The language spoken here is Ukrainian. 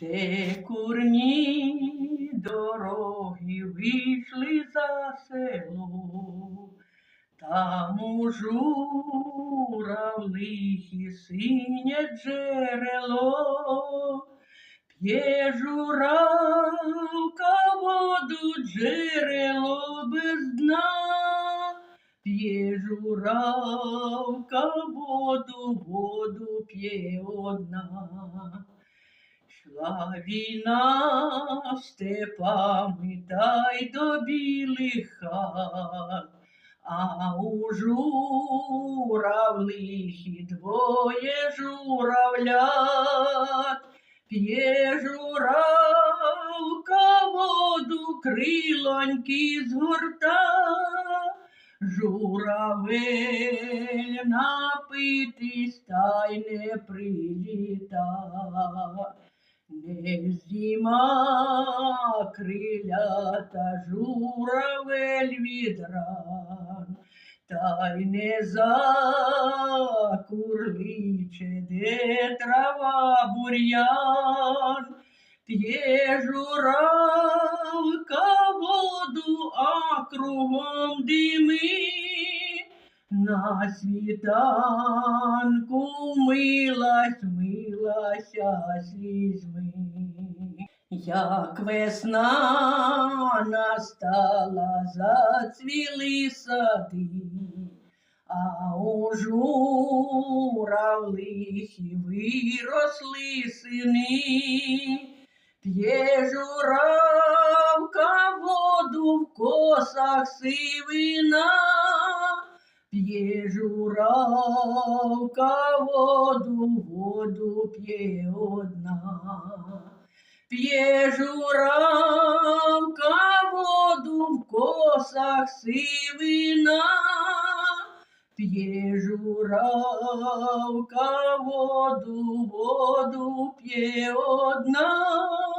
Де курні дороги вийшли за село, там у журавлих і синє джерело, п'є журавка воду джерело без дна, п'є журавка воду, воду п'є одна. Шла війна степами та й до білих хат, а у журавлихі двоє журавлят, п'є журавка воду крилоньки згорта, журавель напитись та й не приліта. Зима крилята журавель від ран, та й не закурличе, де трава бур'ян, п'є журавка воду, а кругом дими. На світанку милась, милася слізьми. Як весна настала, зацвіли сади, а у журавлихі виросли сини. П'є журавка воду в косах сивина, п'є журавка воду, воду п'є одна. П'є журавка воду в косах сивина, п'є журавка воду, воду п'є одна.